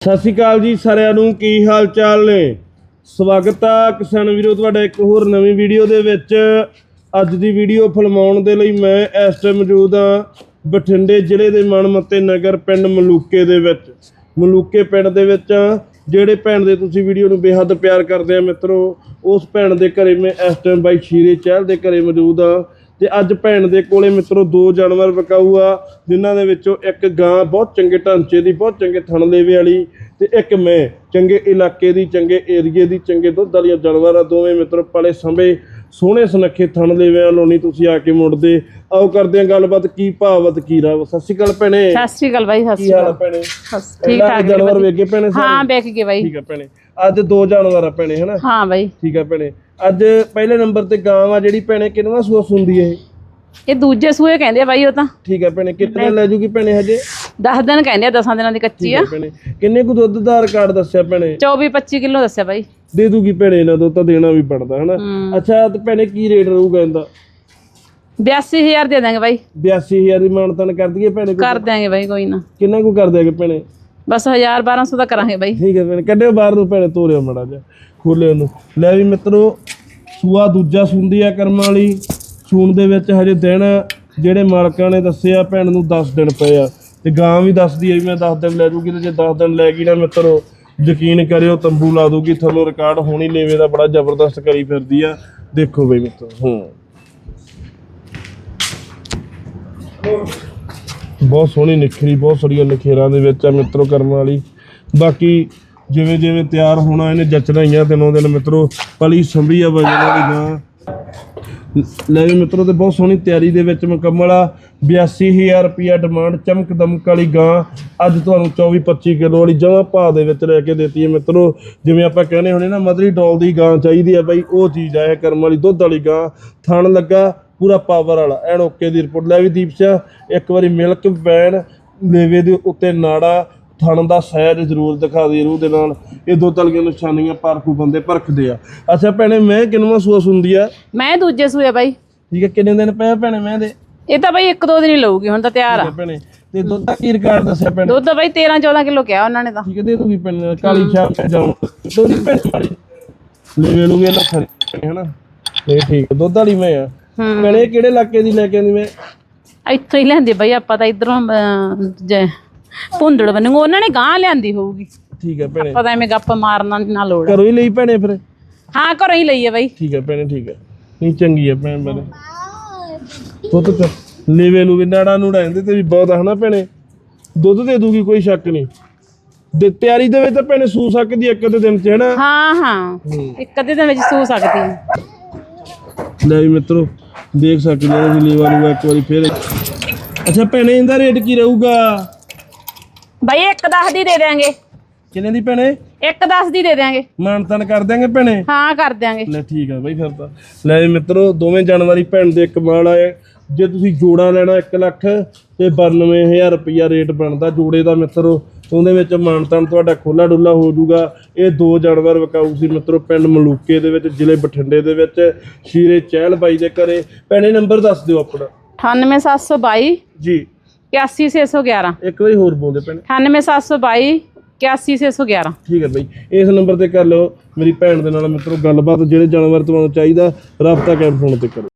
ਸਤਿ ਸ਼੍ਰੀ ਅਕਾਲ ਜੀ ਸਾਰਿਆਂ ਨੂੰ, ਕੀ ਹਾਲ ਚਾਲ ਨੇ? ਸਵਾਗਤ ਆ ਕਿਸਾਨ ਵੀਰੋ ਤੁਹਾਡਾ ਇੱਕ ਹੋਰ ਨਵੀਂ ਵੀਡੀਓ ਦੇ ਵਿੱਚ। ਅੱਜ ਦੀ ਵੀਡੀਓ ਫਿਲਮਾਉਣ ਦੇ ਲਈ ਮੈਂ ਇਸ ਟਾਈਮ ਮੌਜੂਦ ਆ ਬਠਿੰਡੇ ਜ਼ਿਲ੍ਹੇ ਦੇ ਮਨਮੱਤੇ ਨਗਰ ਪਿੰਡ ਮਲੂਕੇ ਦੇ ਵਿੱਚ। ਮਲੂਕੇ ਪਿੰਡ ਦੇ ਵਿੱਚ ਆ। ਜਿਹੜੇ ਭੈਣ ਦੇ ਤੁਸੀਂ ਵੀਡੀਓ ਨੂੰ ਬੇਹੱਦ ਪਿਆਰ ਕਰਦੇ ਆ ਮਿੱਤਰੋ, ਉਸ ਭੈਣ ਦੇ ਘਰੇ ਮੈਂ ਇਸ ਟਾਈਮ ਬਾਈ ਸ਼ੀਰੇ ਚਹਿਲ ਦੇ ਘਰੇ ਮੌਜੂਦ ਆ। ਤੇ ਅੱਜ ਭੈਣ ਦੇ ਕੋਲੇ ਮਿੱਤਰੋ ਦੋ ਜਾਨਵਰ ਵਿਕਾਊ ਆ ਜਿਨ੍ਹਾਂ ਦੇ ਵਿੱਚੋਂ ਇੱਕ ਗਾਂ ਬਹੁਤ ਚੰਗੇ ਢਾਂਚੇ ਦੀ ਬਹੁਤ ਚੰਗੇ ਥਣ ਲੇਵੇ ਵਾਲੀ ਤੇ ਇੱਕ ਮੈਂ। ਚੰਗੇ ਇਲਾਕੇ ਦੀ ਚੰਗੇ ਏਰੀਏ ਦੀ ਚੰਗੇ ਦੁੱਧ ਵਾਲੀਆਂ ਜਾਨਵਰ ਆ ਦੋਵੇਂ ਮਿੱਤਰ ਪਲੇ ਸੰਭੇ। ਸੋਹਣੇ ਸੁਨੱਖੇ ਥਣ ਲੇਵੇ ਵਾਲੋਂ ਨਹੀਂ ਤੁਸੀਂ ਆ ਕੇ ਮੁੜਦੇ। ਆਓ ਕਰਦੇ ਆ ਗੱਲਬਾਤ ਕੀ ਭਾਵਤ ਕੀ ਰਾਵ ਸਤਿ ਸ਼੍ਰੀ ਅਕਾਲ ਭੈਣੇ। ਸਤਿ ਸ਼੍ਰੀ ਅਕਾਲ ਬਾਈ ਸਤਿ ਕੀ ਸ਼੍ਰੀ ਅਕਾਲ। ਭੈਣੇ? ਠੀਕ ਠਾਕ ਜਾਨਵਰ ਵੇਖੇ ਭੈਣੇ ਸਾਰੇ? ਹਾਂ ਵੇਖ ਗਏ ਬਾਈ। ਠੀਕ ਆ ਭੈਣੇ। ਅੱਜ ਦੋ ਜਾਨਵਰ ਆ ਭੈਣੇ ਹਨਾ? ਹਾਂ ਬਾਈ। ਠੀਕ ਆ ਭੈਣੇ। ਅੱਜ ਪਹਿਲੇ ਨੰਬਰ ਤੇ ਗਾਂ ਆ ਜਿਹੜੀ ਭੈਣੇ ਕਿੰਨਵਾਂ ਸੂਆ ਸੁੰਦੀ ਹੈ ਇਹ ਦੂਜੇ ਸੂਏ ਕਹਿੰਦੇ ਆ ਬਾਈ ਉਹ ਤਾਂ। ਠੀਕ ਆ ਭੈਣੇ ਕਿੰਨੇ ਲੈ ਜੂਗੀ ਭੈਣੇ ਹਜੇ? 10 ਦਿਨ ਕਹਿੰਦੇ ਆ 10 ਦਿਨਾਂ ਦੀ ਕੱਚੀ ਆ। ਭੈਣੇ ਕਿੰਨੇ ਕੁ ਦੁੱਧ ਦਾ ਰਿਕਾਰਡ ਦੱਸਿਆ ਭੈਣੇ? 24 25 ਕਿਲੋ ਦੱਸਿਆ ਬਾਈ। ਦੇ ਦੂਗੀ ਭੈਣੇ ਇਹਨਾਂ ਦੁੱਧ ਤਾਂ ਦੇਣਾ ਵੀ ਪੜਦਾ ਹਨਾ? ਹੂੰ। ਅੱਛਾ ਤੇ ਭੈਣੇ ਕੀ ਰੇਟ ਰਹੂਗਾ ਇਹਦਾ? 82000 ਦੇ ਦਾਂਗੇ ਬਾਈ। 82000 ਦੀ ਮਾਨਤਨ ਕਰ ਦਈਏ ਭੈਣੇ? ਕਰ ਦਿਆਂਗੇ ਬਾਈ ਕੋਈ ਨਾ। ਕਿੰਨਾ ਕੁ ਕਰ ਦਿਆਂਗੇ ਭੈਣੇ? ਬਸ 1000 1200 ਦਾ ਕਰਾਂਗੇ ਬਾਈ। ਠੀਕ ਹੈ ਭੈਣੇ, ਕੱਢਿਓ ਬਾਹਰ ਨੂੰ ਭੈਣੇ, ਤੋਰਿਓ ਮੜਾ ਜਾ ਖੋਲੇ ਉਹਨੂੰ ਲੈ ਵੀ ਮਿੱਤਰੋ, ਸੂਆ ਦੂਜਾ ਸੁੰਦੀ ਆ ਕਰਮਾਂ ਵਾਲੀ। ਸੂਣ ਦੇ ਵਿੱਚ ਹਜੇ ਦਿਨ ਜਿਹੜੇ ਮਾਲਕਾਂ ਨੇ ਦੱਸਿਆ ਭੈਣ ਨੂੰ 10 ਦਿਨ ਪਏ ਆ। ਤੇ ਗਾਂ ਵੀ ਦੱਸਦੀ ਹੈ ਵੀ ਮੈਂ 10 ਦਿਨ ਲੈ ਜੂਗੀ ਤੇ ਜੇ 10 ਦਿਨ ਲੈ ਗਈ ਨਾ ਮਿੱਤਰੋ, ਯਕੀਨ ਕਰਿਓ ਤੰਬੂ ਲਾ ਦੂਗੀ, ਥੱਲੋਂ ਰਿਕਾਰਡ ਹੋਣੀ ਲੇਵੇ ਦਾ ਬੜਾ ਜ਼ਬਰਦਸਤ ਕਰੀ ਫਿਰਦੀ ਆ। ਦੇਖੋ ਬਈ ਮਿੱਤਰੋ, ਹੂੰ। ਬਹੁਤ ਸੋਹਣੀ ਨਿਖਰੀ, ਬਹੁਤ ਸੜੀਆਂ ਨਖੇਰਾਂ ਦੇ ਵਿੱਚ ਆ ਮਿੱਤਰੋ ਕਰਮ ਵਾਲੀ। ਬਾਕੀ ਜਿਵੇਂ ਜਿਵੇਂ ਤਿਆਰ ਹੋਣਾ, ਇਹਨੇ ਜਚਣਾ ਹੀ ਆ ਦਿਨੋਂ ਦਿਨ ਮਿੱਤਰੋ। ਪਲੀ ਸੰਭੀ ਆ ਵਜਨ ਵਾਲੀ ਗਾਂ ਲੈ ਵੀ ਮਿੱਤਰੋ, ਤੇ ਬਹੁਤ ਸੋਹਣੀ ਤਿਆਰੀ ਦੇ ਵਿੱਚ ਮੁਕੰਮਲ ਆ। 82000 ਰੁਪਿਆ ਡਿਮਾਂਡ ਚਮਕ ਦਮਕ ਵਾਲੀ ਗਾਂ। ਅੱਜ ਤੁਹਾਨੂੰ 24 25 ਕਿਲੋ ਵਾਲੀ ਜਮਾਂ ਭਾਅ ਦੇ ਵਿੱਚ ਲੈ ਕੇ ਦਿੱਤੀ ਹੈ ਮਿੱਤਰੋ। ਜਿਵੇਂ ਆਪਾਂ ਕਹਿੰਦੇ ਹੁੰਦੇ ਨਾ ਮਦਰੀ ਡੋਲ ਦੀ ਗਾਂ ਚਾਹੀਦੀ ਆ ਬਾਈ, ਉਹ ਚੀਜ਼ ਆ ਕਰਮ ਵਾਲੀ ਦੁੱਧ ਵਾਲੀ ਗਾਂ। ਥਣ ਲੱਗਾ ਪੂਰਾ ਪਾਵਰ ਵਾਲਾ। ਐਨ ਓਕੇ ਦੀ ਰਿਪੋਰਟ ਲੈ ਵੀ ਦੀਪ ਸਿਆ ਇੱਕ ਵਾਰੀ ਮਿਲਕ ਵੈਨ ਲੇਵੇ ਦੇ ਉੱਤੇ ਨਾੜਾ ਥਣ ਦਾ ਸਾਈਜ਼ ਜ਼ਰੂਰ ਦਿਖਾ ਦੇ ਰੂਹ ਦੇ ਨਾਲ। ਇਹ ਦੋ ਤਲਗੀਆਂ ਨਿਸ਼ਾਨੀਆਂ ਪਰਖੂ ਬੰਦੇ ਪਰਖਦੇ ਆ। ਅੱਛਾ ਭੈਣੇ ਮੈਂ ਕਿੰਨਵਾਂ ਸੂਆ ਸੁੰਦੀ ਆ? ਮੈਂ ਦੂਜੇ ਸੂਏ ਬਾਈ। ਠੀਕ ਹੈ ਕਿੰਨੇ ਦਿਨ ਪਏ ਆ ਭੈਣੇ ਮੈਂ ਦੇ? ਇਹ ਤਾਂ ਬਾਈ ਇੱਕ ਦੋ ਦਿਨ ਹੀ ਲਊਗੀ ਹੁਣ ਤਾਂ ਤਿਆਰ ਆ। ਭੈਣੇ ਤੇ ਦੁੱਧ ਦਾ ਕੀ ਰਿਕਾਰਡ ਦੱਸਿਆ ਭੈਣੇ? ਦੁੱਧ ਬਾਈ 13 14 ਕਿਲੋ ਕਿਹਾ ਉਹਨਾਂ ਨੇ ਤਾਂ। ਠੀਕ ਹੈ ਦੇ ਦੂਗੀ ਭੈਣੇ ਕਾਲੀ ਸ਼ਾਮ ਮੈਂ ਜਾਉਂ ਦੁੱਧ ਭੈਣੇ ਲੈ ਲੂਗੇ ਨਾ ਖਰੀ ਹੈਨਾ? ਇਹ ਠੀਕ ਦੁੱਧ ਵਾਲੀ ਮੈਂ ਆ। ਇਹ ਕਿਹੜੇ ਇਲਾਕੇ ਦੀ ਲੈ ਕੇ ਆਂਦੀ ਮੈਂ? ਇੱਥੋਂ ਹੀ ਲੈਂਦੇ ਬਾਈ ਆਪਾਂ ਤਾਂ ਇਧਰੋਂ ਭੁੰਦੜ ਬਣੂ ਉਹਨਾਂ ਨੇ ਗਾਂ ਲਿਆਂਦੀ ਹੋਊਗੀ। ਠੀਕ ਹੈ ਭੈਣੇ। ਪਤਾ ਐਵੇਂ ਗੱਪ ਮਾਰਨਾ ਨੀ ਲੋੜ ਘਰੋਂ ਹੀ ਲਈ ਭੈਣੇ ਫਿਰ? ਹਾਂ ਘਰੋਂ ਹੀ ਲਈ ਹੈ ਬਾਈ। ਠੀਕ ਹੈ ਭੈਣੇ ਠੀਕ ਹੈ ਨਹੀਂ ਚੰਗੀ ਹੈ ਭੈਣ ਭੈਣੇ ਦੁੱਧ ਚ ਲੇਵੇ ਲੂਵੇ ਨਾੜਾ ਨੂੜਾ ਇਹਦੇ ਤੇ ਵੀ ਬਹੁਤ ਆ ਹਨਾ ਭੈਣੇ? ਦੁੱਧ ਦੇ ਦੂਗੀ ਕੋਈ ਸ਼ੱਕ ਨਹੀਂ। ਦੇ ਤਿਆਰੀ ਦੇ ਵਿੱਚ ਤਾਂ ਭੈਣੇ ਸੂ ਸਕਦੀ ਇੱਕ ਅੱਧੇ ਦਿਨ ਚ ਹੈਨਾ? ਹਾਂ ਹਾਂ। ਇੱਕ ਅੱਧੇ ਦਿਨ ਵਿੱਚ ਸੂ ਸਕਦੀ ਹੈ ਲੈ ਵੀ ਮਿੱਤਰੋ ਦੇਖ ਸਕਦੇ ਹੋ ਤੁਸੀਂ ਲੇਵਾ ਨੂੰ ਇੱਕ ਵਾਰੀ ਫੇਰ। ਅੱਛਾ ਭੈਣੇ ਇਹਦਾ ਰੇਟ ਕੀ ਰਹੂਗਾ? ਬਾਈ ਇੱਕ 10 ਦੀ ਦੇ ਦਿਆਂਗੇ। ਕਿੰਨੇ ਦੀ ਭੈਣੇ? ਇੱਕ 10 ਦੀ ਦੇ ਦਿਆਂਗੇ। ਮਾਨਤਨ ਕਰ ਦਿਆਂਗੇ ਭੈਣੇ? ਹਾਂ ਕਰ ਦਿਆਂਗੇ। ਲੈ ਠੀਕ ਆ ਬਾਈ ਫਿਰ ਤਾਂ। ਲੈ ਮਿੱਤਰੋ ਦੋਵੇਂ ਜਾਨਵਰੀ ਭੈਣ ਦੇ ਕਮਾਲ ਆਏ। ਜੇ ਤੁਸੀਂ ਜੋੜਾ ਲੈਣਾ 1 ਲੱਖ ਤੇ 92000 ਰੁਪਈਆ ਰੇਟ ਬਣਦਾ ਜੋੜੇ ਦਾ ਮਿੱਤਰੋ ਉਹਦੇ ਵਿੱਚ ਮਾਨਤਨ ਤੁਹਾਡਾ ਖੋਲਾ ਡੁੱਲਾ ਹੋ ਜਾਊਗਾ। ਇਹ ਦੋ ਜਾਨਵਰ ਵਿਕਾਊ ਸੀ ਮਿੱਤਰੋ ਪਿੰਡ ਮਲੂਕੇ ਦੇ ਵਿੱਚ ਜ਼ਿਲ੍ਹੇ ਬਠਿੰਡੇ ਦੇ ਵਿੱਚ। ਸ਼ੀਰੇ ਚਹਿਲ ਬਾਈ ਦੇ ਘਰੇ। ਭੈਣੇ ਨੰਬਰ ਦੱਸ ਦਿਓ ਆਪਣਾ। 98722 ਜੀ। 81611 ਇੱਕ ਵਾਰੀ ਹੋਰ ਬੋਲਦੇ ਭੈਣੇ। 98722 81611 ਠੀਕ ਹੈ ਬਾਈ। ਇਸ ਨੰਬਰ ਤੇ ਕਰ ਲਓ। ਮੇਰੀ ਭੈਣ ਦੇ ਨਾਲ ਮਿੱਤਰੋ ਗੱਲਬਾਤ ਜਿਹੜੇ ਜਾਨਵਰ ਤੁਹਾਨੂੰ ਚਾਹੀਦਾ ਰਾਬਤਾ ਕੈਂਪ ਫੋਨ ਤੇ ਕਰੋ।